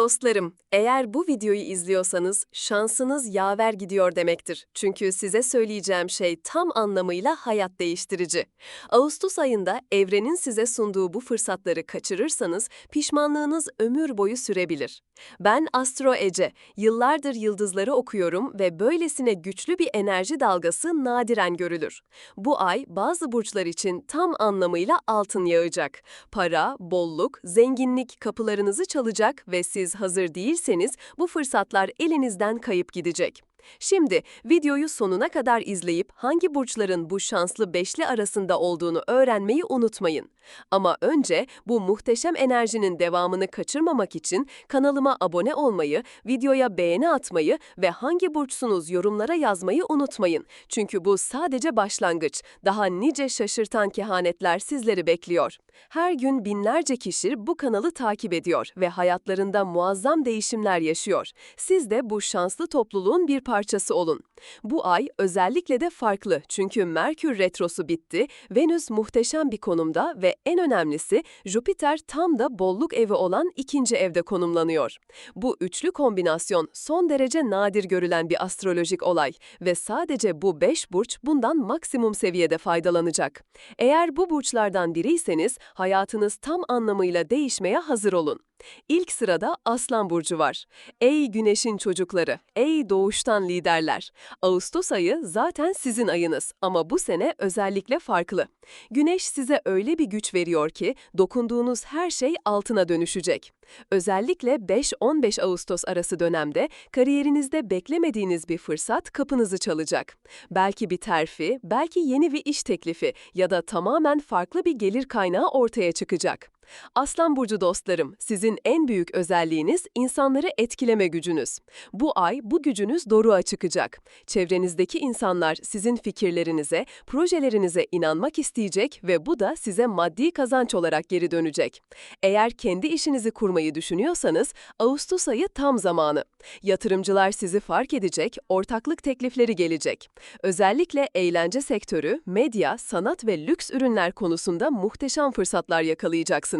Dostlarım, eğer bu videoyu izliyorsanız şansınız yaver gidiyor demektir. Çünkü size söyleyeceğim şey tam anlamıyla hayat değiştirici. Ağustos ayında evrenin size sunduğu bu fırsatları kaçırırsanız pişmanlığınız ömür boyu sürebilir. Ben Astro Ece, yıllardır yıldızları okuyorum ve böylesine güçlü bir enerji dalgası nadiren görülür. Bu ay bazı burçlar için tam anlamıyla altın yağacak. Para, bolluk, zenginlik kapılarınızı çalacak ve siz hazır değilseniz bu fırsatlar elinizden kayıp gidecek. Şimdi videoyu sonuna kadar izleyip hangi burçların bu şanslı beşli arasında olduğunu öğrenmeyi unutmayın. Ama önce bu muhteşem enerjinin devamını kaçırmamak için kanalıma abone olmayı, videoya beğeni atmayı ve hangi burçsunuz yorumlara yazmayı unutmayın. Çünkü bu sadece başlangıç. Daha nice şaşırtan kehanetler sizleri bekliyor. Her gün binlerce kişi bu kanalı takip ediyor ve hayatlarında muazzam değişimler yaşıyor. Siz de bu şanslı topluluğun bir parçası olun. Bu ay özellikle de farklı çünkü Merkür retrosu bitti, Venüs muhteşem bir konumda ve en önemlisi Jüpiter tam da bolluk evi olan ikinci evde konumlanıyor. Bu üçlü kombinasyon son derece nadir görülen bir astrolojik olay ve sadece bu beş burç bundan maksimum seviyede faydalanacak. Eğer bu burçlardan biriyseniz hayatınız tam anlamıyla değişmeye hazır olun. İlk sırada Aslan Burcu var. Ey güneşin çocukları, ey doğuştan liderler. Ağustos ayı zaten sizin ayınız ama bu sene özellikle farklı. Güneş size öyle bir güç veriyor ki dokunduğunuz her şey altına dönüşecek. Özellikle 5-15 Ağustos arası dönemde kariyerinizde beklemediğiniz bir fırsat kapınızı çalacak. Belki bir terfi, belki yeni bir iş teklifi ya da tamamen farklı bir gelir kaynağı ortaya çıkacak. Aslan burcu dostlarım, sizin en büyük özelliğiniz insanları etkileme gücünüz. Bu ay bu gücünüz doruğa çıkacak. Çevrenizdeki insanlar sizin fikirlerinize, projelerinize inanmak isteyecek ve bu da size maddi kazanç olarak geri dönecek. Eğer kendi işinizi kurmayı düşünüyorsanız Ağustos ayı tam zamanı. Yatırımcılar sizi fark edecek, ortaklık teklifleri gelecek. Özellikle eğlence sektörü, medya, sanat ve lüks ürünler konusunda muhteşem fırsatlar yakalayacaksınız.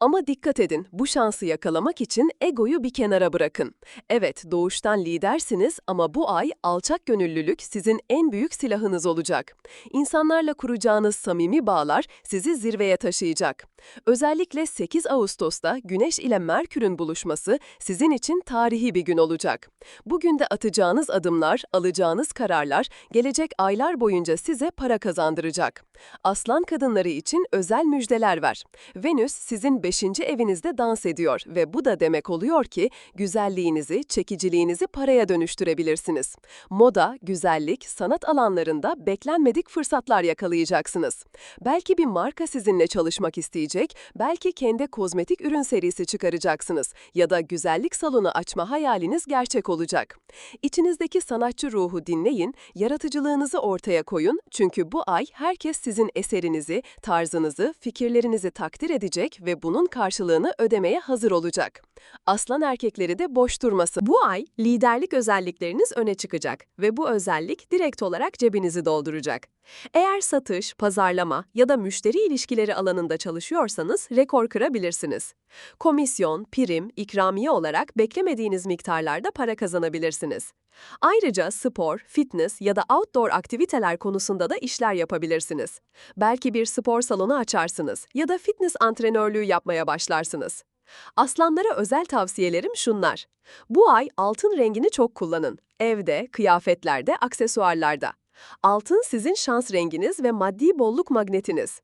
Ama dikkat edin, bu şansı yakalamak için egoyu bir kenara bırakın. Evet, doğuştan lidersiniz ama bu ay alçak gönüllülük sizin en büyük silahınız olacak. İnsanlarla kuracağınız samimi bağlar sizi zirveye taşıyacak. Özellikle 8 Ağustos'ta Güneş ile Merkür'ün buluşması sizin için tarihi bir gün olacak. Bugün de atacağınız adımlar, alacağınız kararlar gelecek aylar boyunca size para kazandıracak. Aslan kadınları için özel müjdeler var. Venüs sizin 5. evinizde dans ediyor ve bu da demek oluyor ki güzelliğinizi, çekiciliğinizi paraya dönüştürebilirsiniz. Moda, güzellik, sanat alanlarında beklenmedik fırsatlar yakalayacaksınız. Belki bir marka sizinle çalışmak isteyecek, belki kendi kozmetik ürün serisi çıkaracaksınız ya da güzellik salonu açma hayaliniz gerçek olacak. İçinizdeki sanatçı ruhu dinleyin, yaratıcılığınızı ortaya koyun çünkü bu ay herkes sizin eserinizi, tarzınızı, fikirlerinizi takdir edecek ve bunun karşılığını ödemeye hazır olacak. Aslan erkekleri de boş durması. Bu ay liderlik özellikleriniz öne çıkacak ve bu özellik direkt olarak cebinizi dolduracak. Eğer satış, pazarlama ya da müşteri ilişkileri alanında çalışıyorsanız rekor kırabilirsiniz. Komisyon, prim, ikramiye olarak beklemediğiniz miktarlarda para kazanabilirsiniz. Ayrıca spor, fitness ya da outdoor aktiviteler konusunda da işler yapabilirsiniz. Belki bir spor salonu açarsınız ya da fitness antrenörlüğü yapmaya başlarsınız. Aslanlara özel tavsiyelerim şunlar. Bu ay altın rengini çok kullanın. Evde, kıyafetlerde, aksesuarlarda. Altın sizin şans renginiz ve maddi bolluk magnetiniz.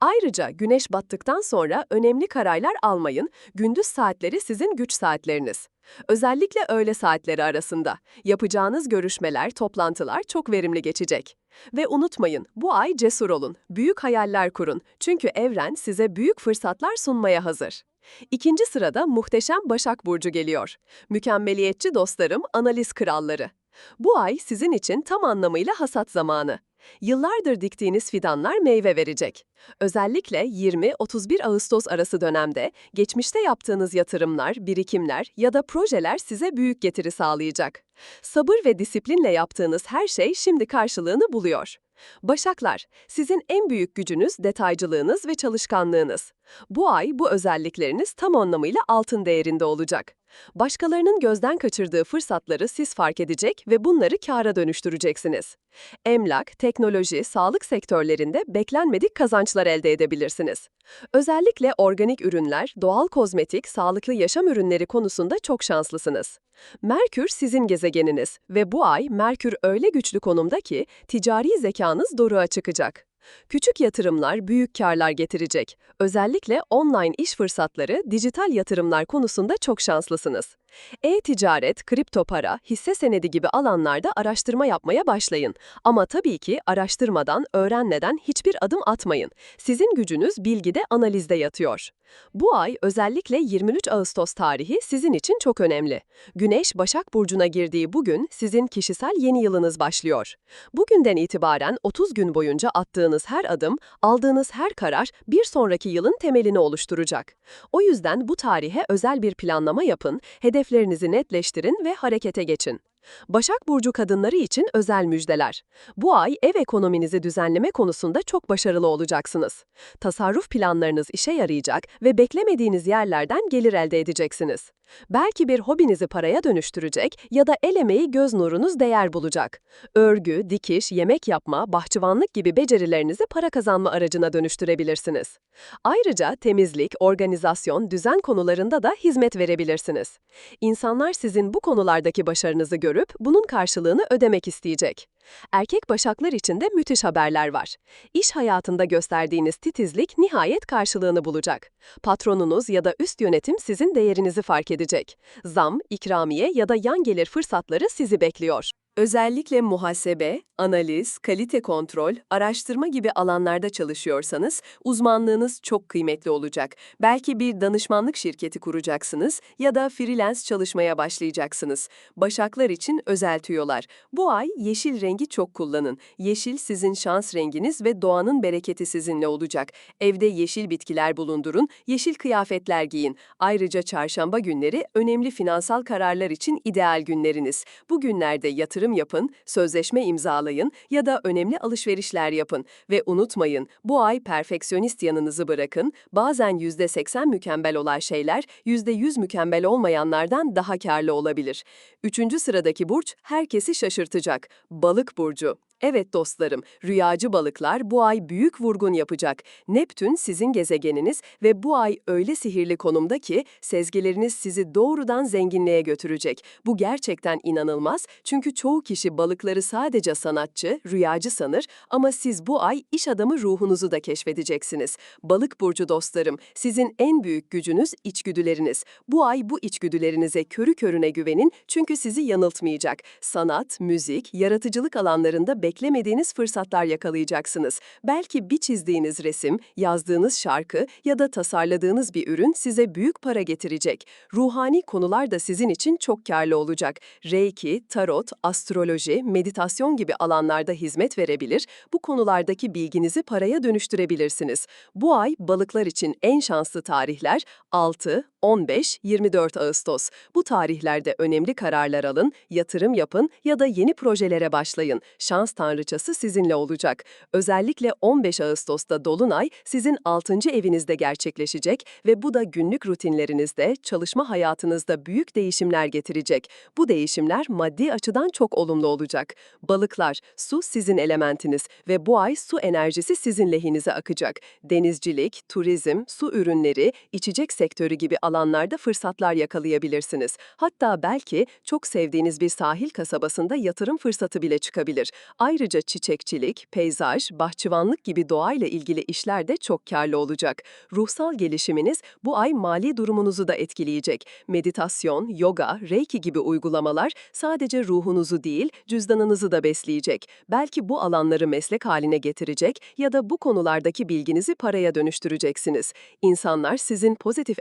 Ayrıca güneş battıktan sonra önemli kararlar almayın, gündüz saatleri sizin güç saatleriniz. Özellikle öğle saatleri arasında. Yapacağınız görüşmeler, toplantılar çok verimli geçecek. Ve unutmayın, bu ay cesur olun, büyük hayaller kurun. Çünkü evren size büyük fırsatlar sunmaya hazır. İkinci sırada muhteşem Başak Burcu geliyor. Mükemmeliyetçi dostlarım, analiz kralları. Bu ay sizin için tam anlamıyla hasat zamanı. Yıllardır diktiğiniz fidanlar meyve verecek. Özellikle 20-31 Ağustos arası dönemde geçmişte yaptığınız yatırımlar, birikimler ya da projeler size büyük getiri sağlayacak. Sabır ve disiplinle yaptığınız her şey şimdi karşılığını buluyor. Başaklar, sizin en büyük gücünüz detaycılığınız ve çalışkanlığınız. Bu ay bu özellikleriniz tam anlamıyla altın değerinde olacak. Başkalarının gözden kaçırdığı fırsatları siz fark edecek ve bunları kâra dönüştüreceksiniz. Emlak, teknoloji, sağlık sektörlerinde beklenmedik kazançlar elde edebilirsiniz. Özellikle organik ürünler, doğal kozmetik, sağlıklı yaşam ürünleri konusunda çok şanslısınız. Merkür sizin gezegeniniz ve bu ay Merkür öyle güçlü konumda ki ticari zekanız doruğa çıkacak. Küçük yatırımlar büyük karlar getirecek. Özellikle online iş fırsatları, dijital yatırımlar konusunda çok şanslısınız. E-ticaret, kripto para, hisse senedi gibi alanlarda araştırma yapmaya başlayın. Ama tabii ki araştırmadan, öğrenmeden hiçbir adım atmayın. Sizin gücünüz bilgide, analizde yatıyor. Bu ay özellikle 23 Ağustos tarihi sizin için çok önemli. Güneş Başak Burcu'na girdiği bugün sizin kişisel yeni yılınız başlıyor. Bugünden itibaren 30 gün boyunca attığınız her adım, aldığınız her karar bir sonraki yılın temelini oluşturacak. O yüzden bu tarihe özel bir planlama yapın, hedeflerinizi netleştirin ve harekete geçin. Başak Burcu kadınları için özel müjdeler. Bu ay ev ekonominizi düzenleme konusunda çok başarılı olacaksınız. Tasarruf planlarınız işe yarayacak ve beklemediğiniz yerlerden gelir elde edeceksiniz. Belki bir hobinizi paraya dönüştürecek ya da el emeği göz nurunuz değer bulacak. Örgü, dikiş, yemek yapma, bahçıvanlık gibi becerilerinizi para kazanma aracına dönüştürebilirsiniz. Ayrıca temizlik, organizasyon, düzen konularında da hizmet verebilirsiniz. İnsanlar sizin bu konulardaki başarınızı görüp bunun karşılığını ödemek isteyecek. Erkek başaklar için de müthiş haberler var. İş hayatında gösterdiğiniz titizlik nihayet karşılığını bulacak. Patronunuz ya da üst yönetim sizin değerinizi fark edecek. Zam, ikramiye ya da yan gelir fırsatları sizi bekliyor. Özellikle muhasebe, analiz, kalite kontrol, araştırma gibi alanlarda çalışıyorsanız uzmanlığınız çok kıymetli olacak. Belki bir danışmanlık şirketi kuracaksınız ya da freelance çalışmaya başlayacaksınız. Başaklar için özel tüyolar. Bu ay yeşil rengi çok kullanın. Yeşil sizin şans renginiz ve doğanın bereketi sizinle olacak. Evde yeşil bitkiler bulundurun, yeşil kıyafetler giyin. Ayrıca çarşamba günleri önemli finansal kararlar için ideal günleriniz. Bu günlerde yatırım yapın, sözleşme imzalayın ya da önemli alışverişler yapın. Ve unutmayın, bu ay perfeksiyonist yanınızı bırakın, bazen %80 mükemmel olan şeyler %100 mükemmel olmayanlardan daha karlı olabilir. Üçüncü sıradaki burç herkesi şaşırtacak. Balık burcu. Evet dostlarım, rüyacı balıklar bu ay büyük vurgun yapacak. Neptün sizin gezegeniniz ve bu ay öyle sihirli konumda ki sezgileriniz sizi doğrudan zenginliğe götürecek. Bu gerçekten inanılmaz çünkü çoğu kişi balıkları sadece sanatçı, rüyacı sanır ama siz bu ay iş adamı ruhunuzu da keşfedeceksiniz. Balık burcu dostlarım, sizin en büyük gücünüz içgüdüleriniz. Bu ay bu içgüdülerinize körü körüne güvenin çünkü sizi yanıltmayacak. Sanat, müzik, yaratıcılık alanlarında beklemediğiniz fırsatlar yakalayacaksınız. Belki bir çizdiğiniz resim, yazdığınız şarkı ya da tasarladığınız bir ürün size büyük para getirecek. Ruhani konular da sizin için çok karlı olacak. Reiki, tarot, astroloji, meditasyon gibi alanlarda hizmet verebilir, bu konulardaki bilginizi paraya dönüştürebilirsiniz. Bu ay balıklar için en şanslı tarihler 6, 15, 24 Ağustos. Bu tarihlerde önemli kararlar alın, yatırım yapın ya da yeni projelere başlayın. Şans tanrıçası sizinle olacak. Özellikle 15 Ağustos'ta Dolunay sizin 6. evinizde gerçekleşecek ve bu da günlük rutinlerinizde, çalışma hayatınızda büyük değişimler getirecek. Bu değişimler maddi açıdan çok olumlu olacak. Balıklar, su sizin elementiniz ve bu ay su enerjisi sizin lehinize akacak. Denizcilik, turizm, su ürünleri, içecek sektörü gibi alanlarda fırsatlar yakalayabilirsiniz. Hatta belki çok sevdiğiniz bir sahil kasabasında yatırım fırsatı bile çıkabilir. Ayrıca çiçekçilik, peyzaj, bahçıvanlık gibi doğayla ilgili işler de çok karlı olacak. Ruhsal gelişiminiz bu ay mali durumunuzu da etkileyecek. Meditasyon, yoga, reiki gibi uygulamalar sadece ruhunuzu değil, cüzdanınızı da besleyecek. Belki bu alanları meslek haline getirecek ya da bu konulardaki bilginizi paraya dönüştüreceksiniz. İnsanlar sizin pozitif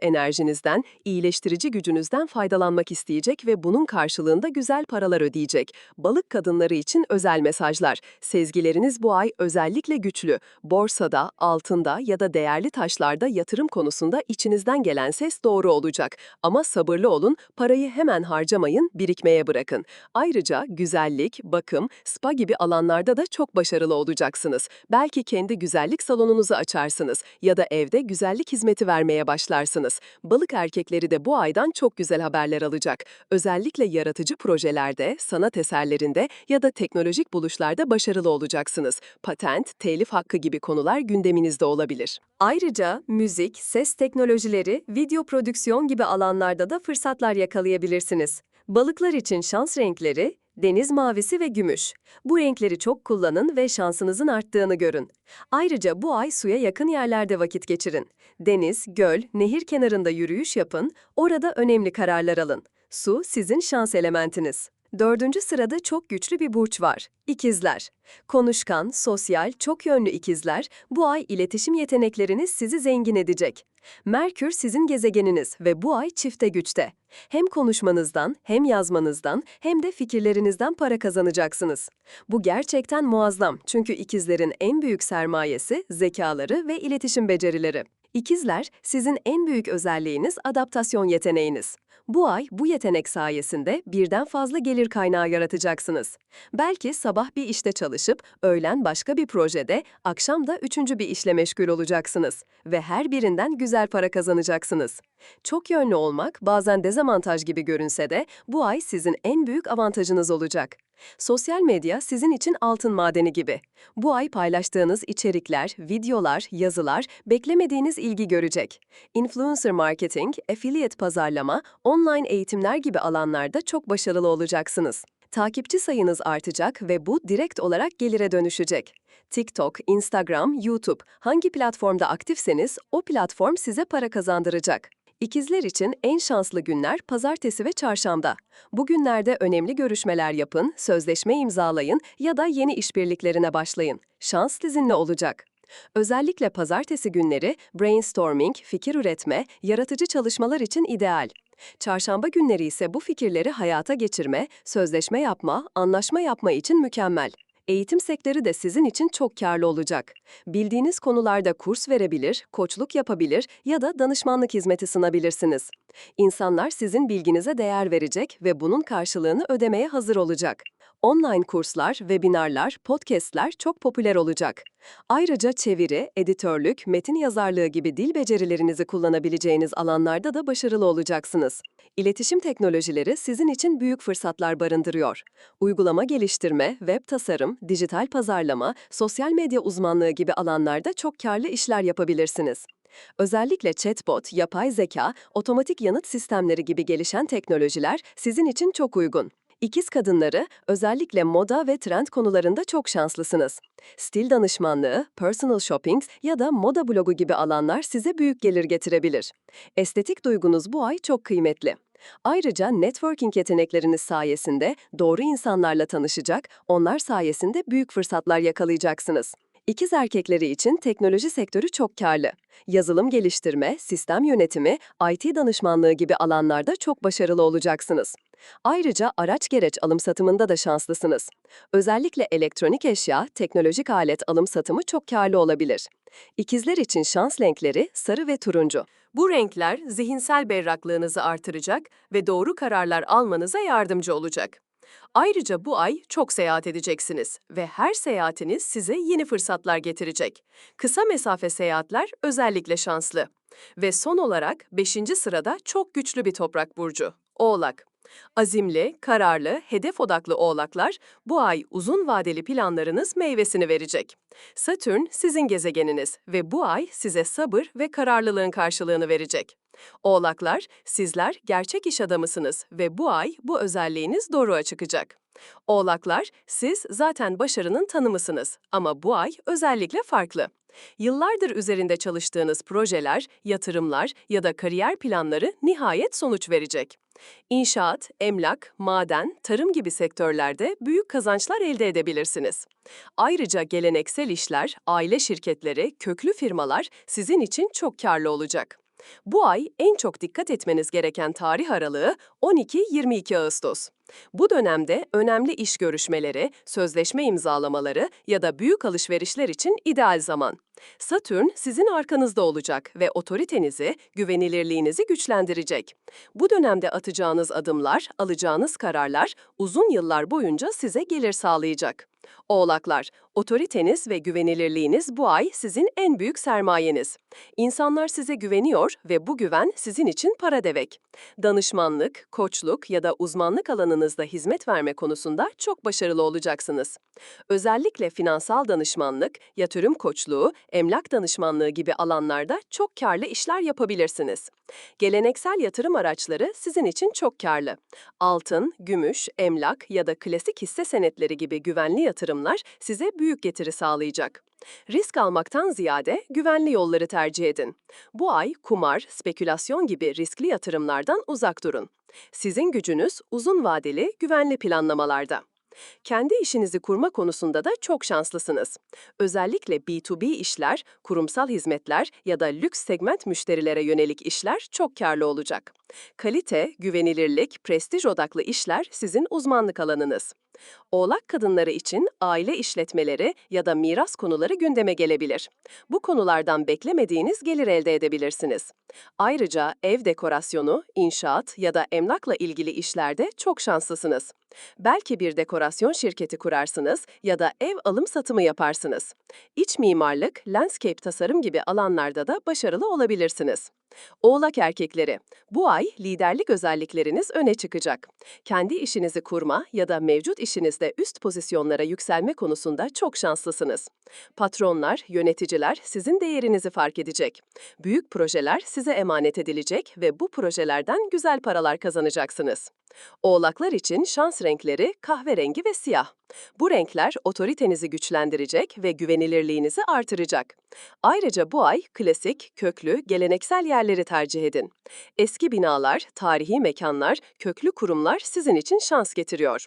enerjinizden, iyileştirici gücünüzden faydalanmak isteyecek ve bunun karşılığında güzel paralar ödeyecek. Balık kadınları için özel mesajlar. Sezgileriniz bu ay özellikle güçlü. Borsada, altında ya da değerli taşlarda yatırım konusunda içinizden gelen ses doğru olacak. Ama sabırlı olun, parayı hemen harcamayın, birikmeye bırakın. Ayrıca güzellik, bakım, spa gibi alanlarda da çok başarılı olacaksınız. Belki kendi güzellik salonunuzu açarsınız ya da evde güzellik hizmeti vermeye başlarsınız. Balık Balık erkekleri de bu aydan çok güzel haberler alacak. Özellikle yaratıcı projelerde, sanat eserlerinde ya da teknolojik buluşlarda başarılı olacaksınız. Patent, telif hakkı gibi konular gündeminizde olabilir. Ayrıca müzik, ses teknolojileri, video prodüksiyon gibi alanlarda da fırsatlar yakalayabilirsiniz. Balıklar için şans renkleri, deniz mavisi ve gümüş. Bu renkleri çok kullanın ve şansınızın arttığını görün. Ayrıca bu ay suya yakın yerlerde vakit geçirin. Deniz, göl, nehir kenarında yürüyüş yapın, orada önemli kararlar alın. Su sizin şans elementiniz. Dördüncü sırada çok güçlü bir burç var. İkizler. Konuşkan, sosyal, çok yönlü ikizler, bu ay iletişim yetenekleriniz sizi zengin edecek. Merkür sizin gezegeniniz ve bu ay çifte güçte. Hem konuşmanızdan, hem yazmanızdan, hem de fikirlerinizden para kazanacaksınız. Bu gerçekten muazzam çünkü ikizlerin en büyük sermayesi zekaları ve iletişim becerileri. İkizler, sizin en büyük özelliğiniz adaptasyon yeteneğiniz. Bu ay bu yetenek sayesinde birden fazla gelir kaynağı yaratacaksınız. Belki sabah bir işte çalışıp, öğlen başka bir projede, akşam da üçüncü bir işle meşgul olacaksınız. Ve her birinden güzel para kazanacaksınız. Çok yönlü olmak bazen dezavantaj gibi görünse de bu ay sizin en büyük avantajınız olacak. Sosyal medya sizin için altın madeni gibi. Bu ay paylaştığınız içerikler, videolar, yazılar beklemediğiniz ilgi görecek. Influencer marketing, affiliate pazarlama, online eğitimler gibi alanlarda çok başarılı olacaksınız. Takipçi sayınız artacak ve bu direkt olarak gelire dönüşecek. TikTok, Instagram, YouTube hangi platformda aktifseniz o platform size para kazandıracak. İkizler için en şanslı günler pazartesi ve çarşamba. Bu günlerde önemli görüşmeler yapın, sözleşme imzalayın ya da yeni işbirliklerine başlayın. Şans sizinle olacak. Özellikle pazartesi günleri brainstorming, fikir üretme, yaratıcı çalışmalar için ideal. Çarşamba günleri ise bu fikirleri hayata geçirme, sözleşme yapma, anlaşma yapma için mükemmel. Eğitim sektörü de sizin için çok karlı olacak. Bildiğiniz konularda kurs verebilir, koçluk yapabilir ya da danışmanlık hizmeti sunabilirsiniz. İnsanlar sizin bilginize değer verecek ve bunun karşılığını ödemeye hazır olacak. Online kurslar, webinarlar, podcastler çok popüler olacak. Ayrıca çeviri, editörlük, metin yazarlığı gibi dil becerilerinizi kullanabileceğiniz alanlarda da başarılı olacaksınız. İletişim teknolojileri sizin için büyük fırsatlar barındırıyor. Uygulama geliştirme, web tasarım, dijital pazarlama, sosyal medya uzmanlığı gibi alanlarda çok karlı işler yapabilirsiniz. Özellikle chatbot, yapay zeka, otomatik yanıt sistemleri gibi gelişen teknolojiler sizin için çok uygun. İkiz kadınları özellikle moda ve trend konularında çok şanslısınız. Stil danışmanlığı, personal shopping ya da moda blogu gibi alanlar size büyük gelir getirebilir. Estetik duygunuz bu ay çok kıymetli. Ayrıca networking yetenekleriniz sayesinde doğru insanlarla tanışacak, onlar sayesinde büyük fırsatlar yakalayacaksınız. İkiz erkekleri için teknoloji sektörü çok karlı. Yazılım geliştirme, sistem yönetimi, IT danışmanlığı gibi alanlarda çok başarılı olacaksınız. Ayrıca araç gereç alım satımında da şanslısınız. Özellikle elektronik eşya, teknolojik alet alım satımı çok karlı olabilir. İkizler için şans renkleri sarı ve turuncu. Bu renkler zihinsel berraklığınızı artıracak ve doğru kararlar almanıza yardımcı olacak. Ayrıca bu ay çok seyahat edeceksiniz ve her seyahatiniz size yeni fırsatlar getirecek. Kısa mesafe seyahatler özellikle şanslı. Ve son olarak 5. sırada çok güçlü bir toprak burcu, Oğlak. Azimli, kararlı, hedef odaklı oğlaklar bu ay uzun vadeli planlarınız meyvesini verecek. Satürn sizin gezegeniniz ve bu ay size sabır ve kararlılığın karşılığını verecek. Oğlaklar, sizler gerçek iş adamısınız ve bu ay bu özelliğiniz doğruğa çıkacak. Oğlaklar, siz zaten başarının tanımısınız ama bu ay özellikle farklı. Yıllardır üzerinde çalıştığınız projeler, yatırımlar ya da kariyer planları nihayet sonuç verecek. İnşaat, emlak, maden, tarım gibi sektörlerde büyük kazançlar elde edebilirsiniz. Ayrıca geleneksel işler, aile şirketleri, köklü firmalar sizin için çok karlı olacak. Bu ay en çok dikkat etmeniz gereken tarih aralığı 12-22 Ağustos. Bu dönemde önemli iş görüşmeleri, sözleşme imzalamaları ya da büyük alışverişler için ideal zaman. Satürn sizin arkanızda olacak ve otoritenizi, güvenilirliğinizi güçlendirecek. Bu dönemde atacağınız adımlar, alacağınız kararlar uzun yıllar boyunca size gelir sağlayacak. Oğlaklar, otoriteniz ve güvenilirliğiniz bu ay sizin en büyük sermayeniz. İnsanlar size güveniyor ve bu güven sizin için para demek. Danışmanlık, koçluk ya da uzmanlık alanınızda hizmet verme konusunda çok başarılı olacaksınız. Özellikle finansal danışmanlık, yatırım koçluğu, emlak danışmanlığı gibi alanlarda çok karlı işler yapabilirsiniz. Geleneksel yatırım araçları sizin için çok karlı. Altın, gümüş, emlak ya da klasik hisse senetleri gibi güvenli yatırımlar size büyük getiri sağlayacak. Risk almaktan ziyade güvenli yolları tercih edin. Bu ay kumar, spekülasyon gibi riskli yatırımlardan uzak durun. Sizin gücünüz uzun vadeli, güvenli planlamalarda. Kendi işinizi kurma konusunda da çok şanslısınız. Özellikle B2B işler, kurumsal hizmetler ya da lüks segment müşterilere yönelik işler çok karlı olacak. Kalite, güvenilirlik, prestij odaklı işler sizin uzmanlık alanınız. Oğlak kadınları için aile işletmeleri ya da miras konuları gündeme gelebilir. Bu konulardan beklemediğiniz gelir elde edebilirsiniz. Ayrıca ev dekorasyonu, inşaat ya da emlakla ilgili işlerde çok şanslısınız. Belki bir dekorasyon şirketi kurarsınız ya da ev alım satımı yaparsınız. İç mimarlık, landscape tasarım gibi alanlarda da başarılı olabilirsiniz. Oğlak erkekleri, bu ay liderlik özellikleriniz öne çıkacak. Kendi işinizi kurma ya da mevcut işinizde üst pozisyonlara yükselme konusunda çok şanslısınız. Patronlar, yöneticiler sizin değerinizi fark edecek. Büyük projeler size emanet edilecek ve bu projelerden güzel paralar kazanacaksınız. Oğlaklar için şans renkleri kahverengi ve siyah. Bu renkler otoritenizi güçlendirecek ve güvenilirliğinizi artıracak. Ayrıca bu ay klasik, köklü, geleneksel yerleri tercih edin. Eski binalar, tarihi mekanlar, köklü kurumlar sizin için şans getiriyor.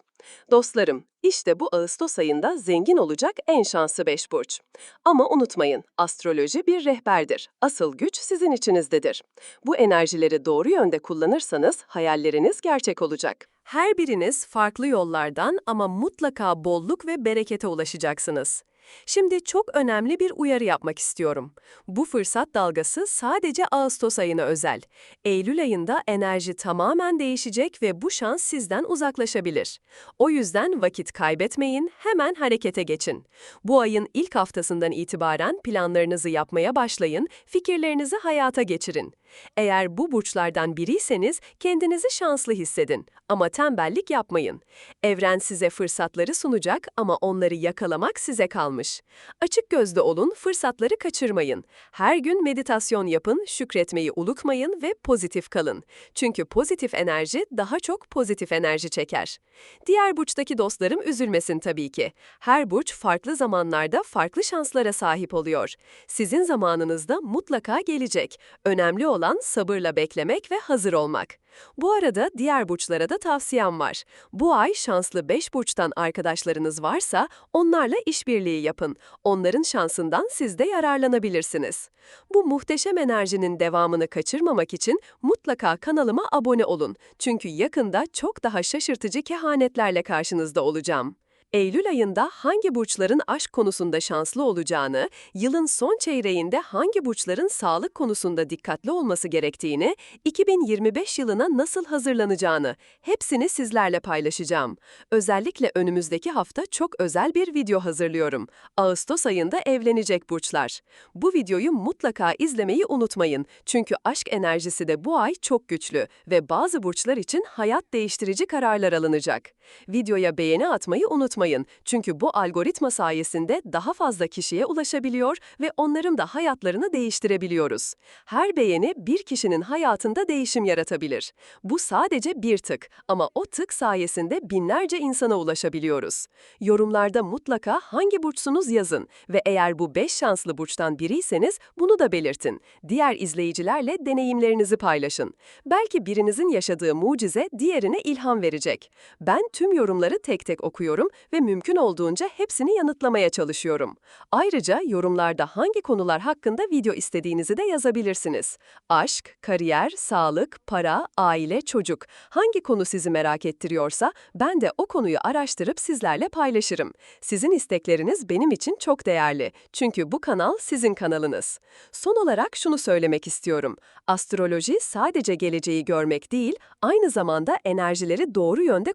Dostlarım, işte bu Ağustos ayında zengin olacak en şanslı 5 burç. Ama unutmayın, astroloji bir rehberdir. Asıl güç sizin içinizdedir. Bu enerjileri doğru yönde kullanırsanız hayalleriniz gerçek olacak. Her biriniz farklı yollardan ama mutlaka bolluk ve berekete ulaşacaksınız. Şimdi çok önemli bir uyarı yapmak istiyorum. Bu fırsat dalgası sadece Ağustos ayına özel. Eylül ayında enerji tamamen değişecek ve bu şans sizden uzaklaşabilir. O yüzden vakit kaybetmeyin, hemen harekete geçin. Bu ayın ilk haftasından itibaren planlarınızı yapmaya başlayın, fikirlerinizi hayata geçirin. Eğer bu burçlardan biriyseniz kendinizi şanslı hissedin ama tembellik yapmayın. Evren size fırsatları sunacak ama onları yakalamak size kalmış. Açık gözlü olun, fırsatları kaçırmayın. Her gün meditasyon yapın, şükretmeyi unutmayın ve pozitif kalın. Çünkü pozitif enerji daha çok pozitif enerji çeker. Diğer burçtaki dostlarım üzülmesin tabii ki. Her burç farklı zamanlarda farklı şanslara sahip oluyor. Sizin zamanınızda mutlaka gelecek. Önemli olan sabırla beklemek ve hazır olmak. Bu arada diğer burçlara da tavsiyem var. Bu ay şanslı 5 burçtan arkadaşlarınız varsa onlarla işbirliği yapın. Onların şansından siz de yararlanabilirsiniz. Bu muhteşem enerjinin devamını kaçırmamak için mutlaka kanalıma abone olun. Çünkü yakında çok daha şaşırtıcı kehanetlerle karşınızda olacağım. Eylül ayında hangi burçların aşk konusunda şanslı olacağını, yılın son çeyreğinde hangi burçların sağlık konusunda dikkatli olması gerektiğini, 2025 yılına nasıl hazırlanacağını hepsini sizlerle paylaşacağım. Özellikle önümüzdeki hafta çok özel bir video hazırlıyorum. Ağustos ayında evlenecek burçlar. Bu videoyu mutlaka izlemeyi unutmayın. Çünkü aşk enerjisi de bu ay çok güçlü ve bazı burçlar için hayat değiştirici kararlar alınacak. Videoya beğeni atmayı unutmayın. Çünkü bu algoritma sayesinde daha fazla kişiye ulaşabiliyor ve onların da hayatlarını değiştirebiliyoruz. Her beğeni bir kişinin hayatında değişim yaratabilir. Bu sadece bir tık ama o tık sayesinde binlerce insana ulaşabiliyoruz. Yorumlarda mutlaka hangi burçsunuz yazın ve eğer bu 5 şanslı burçtan biriyseniz bunu da belirtin. Diğer izleyicilerle deneyimlerinizi paylaşın. Belki birinizin yaşadığı mucize diğerine ilham verecek. Ben tüm yorumları tek tek okuyorum ve mümkün olduğunca hepsini yanıtlamaya çalışıyorum. Ayrıca yorumlarda hangi konular hakkında video istediğinizi de yazabilirsiniz. Aşk, kariyer, sağlık, para, aile, çocuk. Hangi konu sizi merak ettiriyorsa ben de o konuyu araştırıp sizlerle paylaşırım. Sizin istekleriniz benim için çok değerli. Çünkü bu kanal sizin kanalınız. Son olarak şunu söylemek istiyorum. Astroloji sadece geleceği görmek değil, aynı zamanda enerjileri doğru yönde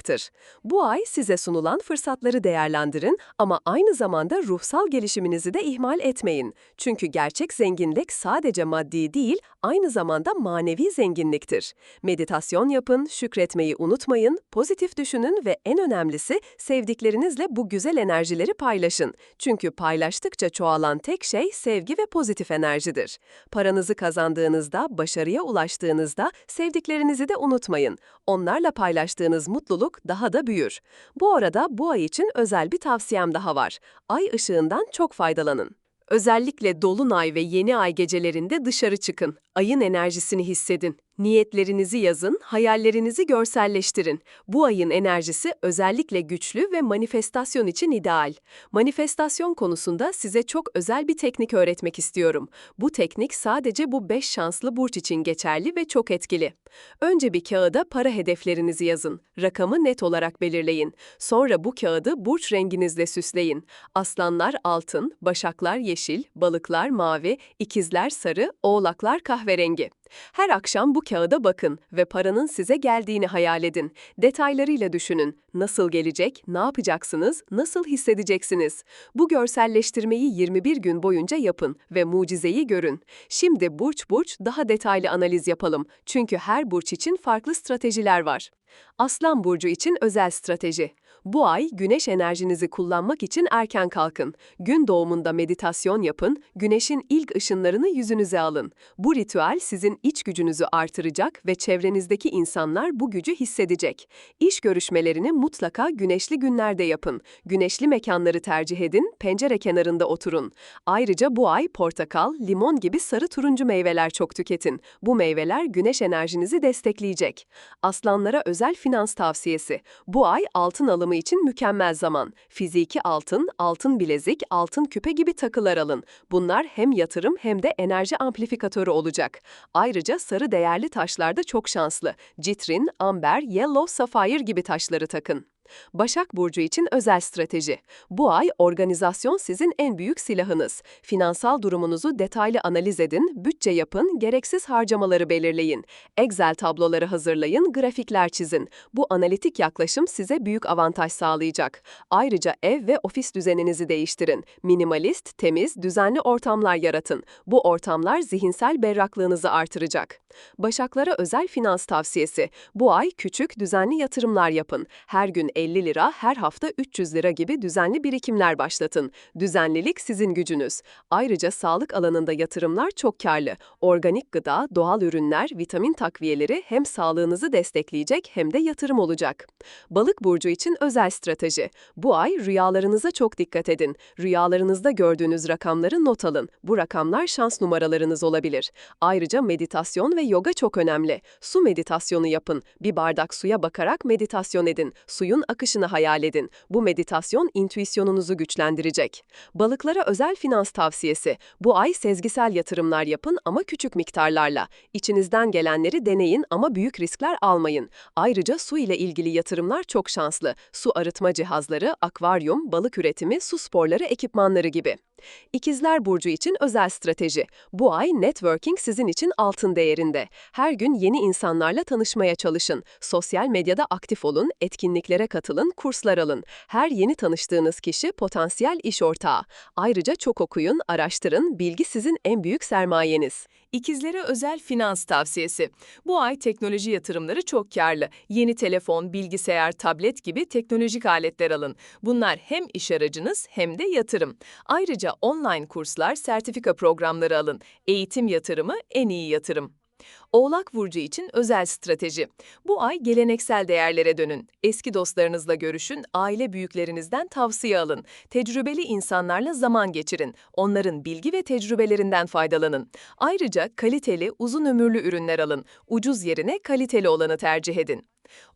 kullanmaktır. Bu ay size sunulan fırsatları değerlendirin ama aynı zamanda ruhsal gelişiminizi de ihmal etmeyin. Çünkü gerçek zenginlik sadece maddi değil, aynı zamanda manevi zenginliktir. Meditasyon yapın, şükretmeyi unutmayın, pozitif düşünün ve en önemlisi sevdiklerinizle bu güzel enerjileri paylaşın. Çünkü paylaştıkça çoğalan tek şey sevgi ve pozitif enerjidir. Paranızı kazandığınızda, başarıya ulaştığınızda sevdiklerinizi de unutmayın. Onlarla paylaştığınız mutluluk daha da büyür. Bu arada bu ay için özel bir tavsiyem daha var. Ay ışığından çok faydalanın. Özellikle dolunay ve yeni ay gecelerinde dışarı çıkın. Ayın enerjisini hissedin. Niyetlerinizi yazın, hayallerinizi görselleştirin. Bu ayın enerjisi özellikle güçlü ve manifestasyon için ideal. Manifestasyon konusunda size çok özel bir teknik öğretmek istiyorum. Bu teknik sadece bu 5 şanslı burç için geçerli ve çok etkili. Önce bir kağıda para hedeflerinizi yazın. Rakamı net olarak belirleyin. Sonra bu kağıdı burç renginizle süsleyin. Aslanlar altın, başaklar yeşil, balıklar mavi, ikizler sarı, oğlaklar kahverengi. Her akşam bu kağıda bakın ve paranın size geldiğini hayal edin. Detaylarıyla düşünün. Nasıl gelecek, ne yapacaksınız, nasıl hissedeceksiniz? Bu görselleştirmeyi 21 gün boyunca yapın ve mucizeyi görün. Şimdi burç burç daha detaylı analiz yapalım. Çünkü her burç için farklı stratejiler var. Aslan burcu için özel strateji. Bu ay güneş enerjinizi kullanmak için erken kalkın. Gün doğumunda meditasyon yapın, güneşin ilk ışınlarını yüzünüze alın. Bu ritüel sizin iç gücünüzü artıracak ve çevrenizdeki insanlar bu gücü hissedecek. İş görüşmelerini mutlaka güneşli günlerde yapın. Güneşli mekanları tercih edin, pencere kenarında oturun. Ayrıca bu ay portakal, limon gibi sarı turuncu meyveler çok tüketin. Bu meyveler güneş enerjinizi destekleyecek. Aslanlara özel finans tavsiyesi. Bu ay altın alımı için mükemmel zaman. Fiziki altın, altın bilezik, altın küpe gibi takılar alın. Bunlar hem yatırım hem de enerji amplifikatörü olacak. Ayrıca sarı değerli taşlar da çok şanslı. Citrin, amber, yellow, sapphire gibi taşları takın. Başak Burcu için özel strateji. Bu ay organizasyon sizin en büyük silahınız. Finansal durumunuzu detaylı analiz edin, bütçe yapın, gereksiz harcamaları belirleyin. Excel tabloları hazırlayın, grafikler çizin. Bu analitik yaklaşım size büyük avantaj sağlayacak. Ayrıca ev ve ofis düzeninizi değiştirin. Minimalist, temiz, düzenli ortamlar yaratın. Bu ortamlar zihinsel berraklığınızı artıracak. Başaklara özel finans tavsiyesi. Bu ay küçük, düzenli yatırımlar yapın. Her gün 50 lira, her hafta 300 lira gibi düzenli birikimler başlatın. Düzenlilik sizin gücünüz. Ayrıca sağlık alanında yatırımlar çok karlı. Organik gıda, doğal ürünler, vitamin takviyeleri hem sağlığınızı destekleyecek hem de yatırım olacak. Balık burcu için özel strateji. Bu ay rüyalarınıza çok dikkat edin. Rüyalarınızda gördüğünüz rakamları not alın. Bu rakamlar şans numaralarınız olabilir. Ayrıca meditasyon ve yoga çok önemli. Su meditasyonu yapın. Bir bardak suya bakarak meditasyon edin. Suyun akışını hayal edin. Bu meditasyon intüisyonunuzu güçlendirecek. Balıklara özel finans tavsiyesi. Bu ay sezgisel yatırımlar yapın ama küçük miktarlarla. İçinizden gelenleri deneyin ama büyük riskler almayın. Ayrıca su ile ilgili yatırımlar çok şanslı. Su arıtma cihazları, akvaryum, balık üretimi, su sporları ekipmanları gibi. İkizler Burcu için özel strateji. Bu ay networking sizin için altın değerinde. Her gün yeni insanlarla tanışmaya çalışın. Sosyal medyada aktif olun, etkinliklere katılın, kurslar alın. Her yeni tanıştığınız kişi potansiyel iş ortağı. Ayrıca çok okuyun, araştırın, bilgi sizin en büyük sermayeniz. İkizlere özel finans tavsiyesi. Bu ay teknoloji yatırımları çok karlı. Yeni telefon, bilgisayar, tablet gibi teknolojik aletler alın. Bunlar hem iş aracınız hem de yatırım. Ayrıca online kurslar, sertifika programları alın. Eğitim yatırımı en iyi yatırım. Oğlak Burcu için özel strateji. Bu ay geleneksel değerlere dönün. Eski dostlarınızla görüşün, aile büyüklerinizden tavsiye alın. Tecrübeli insanlarla zaman geçirin. Onların bilgi ve tecrübelerinden faydalanın. Ayrıca kaliteli, uzun ömürlü ürünler alın. Ucuz yerine kaliteli olanı tercih edin.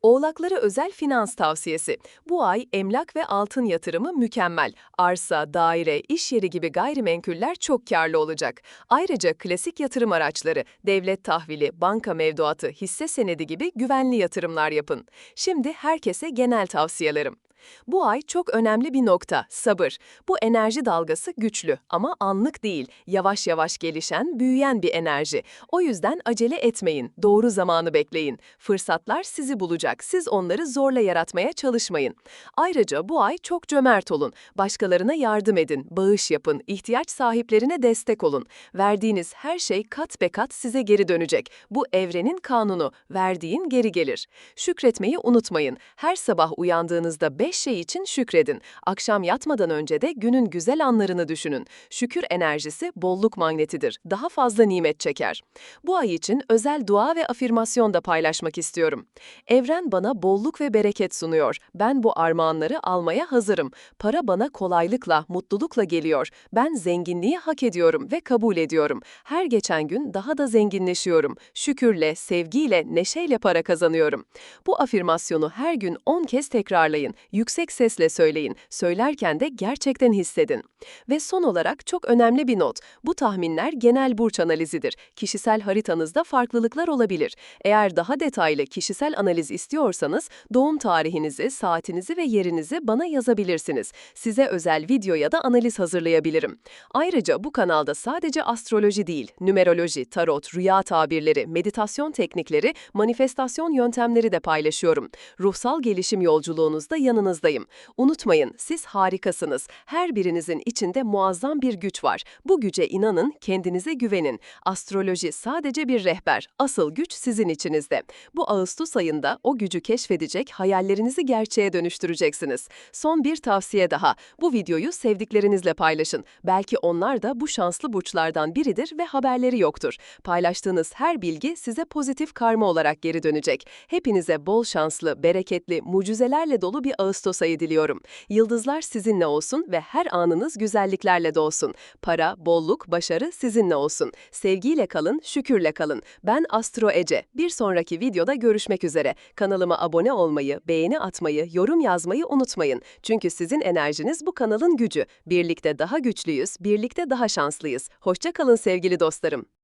Oğlaklara özel finans tavsiyesi. Bu ay emlak ve altın yatırımı mükemmel. Arsa, daire, iş yeri gibi gayrimenkuller çok karlı olacak. Ayrıca klasik yatırım araçları, devlet tahvili, banka mevduatı, hisse senedi gibi güvenli yatırımlar yapın. Şimdi herkese genel tavsiyelerim. Bu ay çok önemli bir nokta, sabır. Bu enerji dalgası güçlü ama anlık değil, yavaş yavaş gelişen, büyüyen bir enerji. O yüzden acele etmeyin, doğru zamanı bekleyin. Fırsatlar sizi bulacak, siz onları zorla yaratmaya çalışmayın. Ayrıca bu ay çok cömert olun, başkalarına yardım edin, bağış yapın, ihtiyaç sahiplerine destek olun. Verdiğiniz her şey kat be kat size geri dönecek. Bu evrenin kanunu, verdiğin geri gelir. Şükretmeyi unutmayın. Her sabah uyandığınızda beş şey için şükredin. Akşam yatmadan önce de günün güzel anlarını düşünün. Şükür enerjisi bolluk magnetidir. Daha fazla nimet çeker. Bu ay için özel dua ve afirmasyon da paylaşmak istiyorum. Evren bana bolluk ve bereket sunuyor. Ben bu armağanları almaya hazırım. Para bana kolaylıkla, mutlulukla geliyor. Ben zenginliği hak ediyorum ve kabul ediyorum. Her geçen gün daha da zenginleşiyorum. Şükürle, sevgiyle, neşeyle para kazanıyorum. Bu afirmasyonu her gün 10 kez tekrarlayın. Yüksek sesle söyleyin. Söylerken de gerçekten hissedin. Ve son olarak çok önemli bir not. Bu tahminler genel burç analizidir. Kişisel haritanızda farklılıklar olabilir. Eğer daha detaylı kişisel analiz istiyorsanız doğum tarihinizi, saatinizi ve yerinizi bana yazabilirsiniz. Size özel video ya da analiz hazırlayabilirim. Ayrıca bu kanalda sadece astroloji değil, numeroloji, tarot, rüya tabirleri, meditasyon teknikleri, manifestasyon yöntemleri de paylaşıyorum. Ruhsal gelişim yolculuğunuzda yanınızdayım. Unutmayın, siz harikasınız. Her birinizin içinde muazzam bir güç var. Bu güce inanın, kendinize güvenin. Astroloji sadece bir rehber. Asıl güç sizin içinizde. Bu Ağustos ayında o gücü keşfedecek, hayallerinizi gerçeğe dönüştüreceksiniz. Son bir tavsiye daha. Bu videoyu sevdiklerinizle paylaşın. Belki onlar da bu şanslı burçlardan biridir ve haberleri yoktur. Paylaştığınız her bilgi size pozitif karma olarak geri dönecek. Hepinize bol şanslı, bereketli, mucizelerle dolu bir Ağustos ayı diliyorum. Yıldızlar sizinle olsun ve her anınız güzelliklerle dolsun. Para, bolluk, başarı sizinle olsun. Sevgiyle kalın, şükürle kalın. Ben Astro Ece. Bir sonraki videoda görüşmek üzere. Kanalıma abone olmayı, beğeni atmayı, yorum yazmayı unutmayın. Çünkü sizin enerjiniz bu kanalın gücü. Birlikte daha güçlüyüz, birlikte daha şanslıyız. Hoşça kalın sevgili dostlarım.